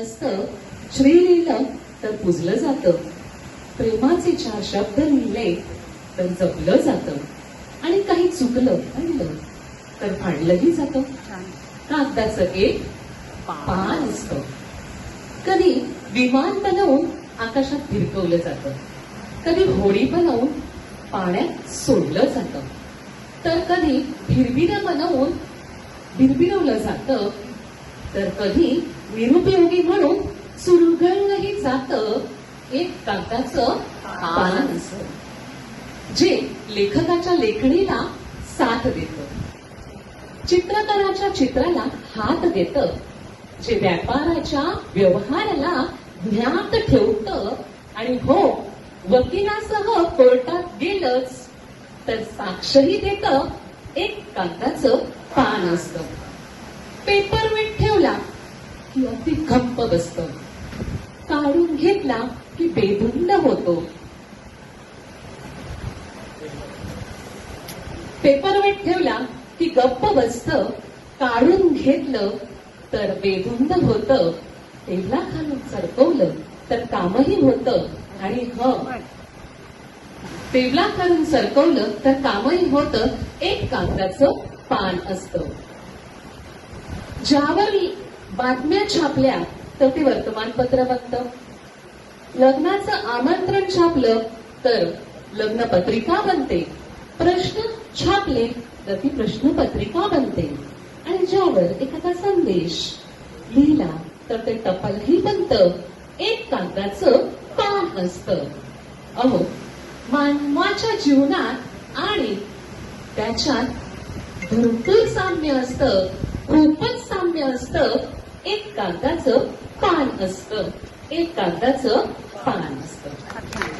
असतं श्री लिहिलं तर पुजलं जातं. प्रेमाचे चार शब्द लिहिले तर जपलं जातं. आणि काही चुकलं आणलं तर फाडलंही जातं. कागदाचं एक पान असतं. कधी विमान बनवून आकाशात फिरकवलं जातं. कधी होडी बनवून पाण्यात सोडलं जातं. तर कधी भिरभिरं बनवून भिरभिरवलं जातं. तर कधी निरुपयोगी म्हणून सुरगळलंही जात एक कागदाचं पान जे लेखकाच्या लेखणीला साथ देत. चित्रकाराच्या चित्राला हात देत जे व्यापाराच्या व्यवहाराला ज्ञात ठेवत. आणि हो वकिलासह कोर्टात गेलंच तर साक्षही देत एक कागदाचं पान असत. पेपर वेट की अगदी गप्प बसत. काढून घेतला की बेधुंद होतो. पेपरवेट ठेवला की गप्प बसत काढून घेतलं तर बेधुंद होत. तेला खालून सरकवलं तर कामही होत आणि ह. टेबला खालून सरकवलं तर कामही होत. एक कागदाचं पान असतं. ज्यावर बातम्या छापल्या तर ते वर्तमानपत्र बघतं. लग्नाचं आमंत्रण छापलं तर लग्नपत्रिका बनते. प्रश्न छापले तर ती प्रश्नपत्रिका बनते. आणि ज्यावर एखादा संदेश लिहिला तर ते टपालही बनतं. एक कागदाचं पान असतं. अहो मानवाच्या जीवनात आणि त्याच्यात भरपूर साम्य असतं. खूपच साम्य असतं. एक कागदाचं पान असतं. एक कागदाचं पान असतं.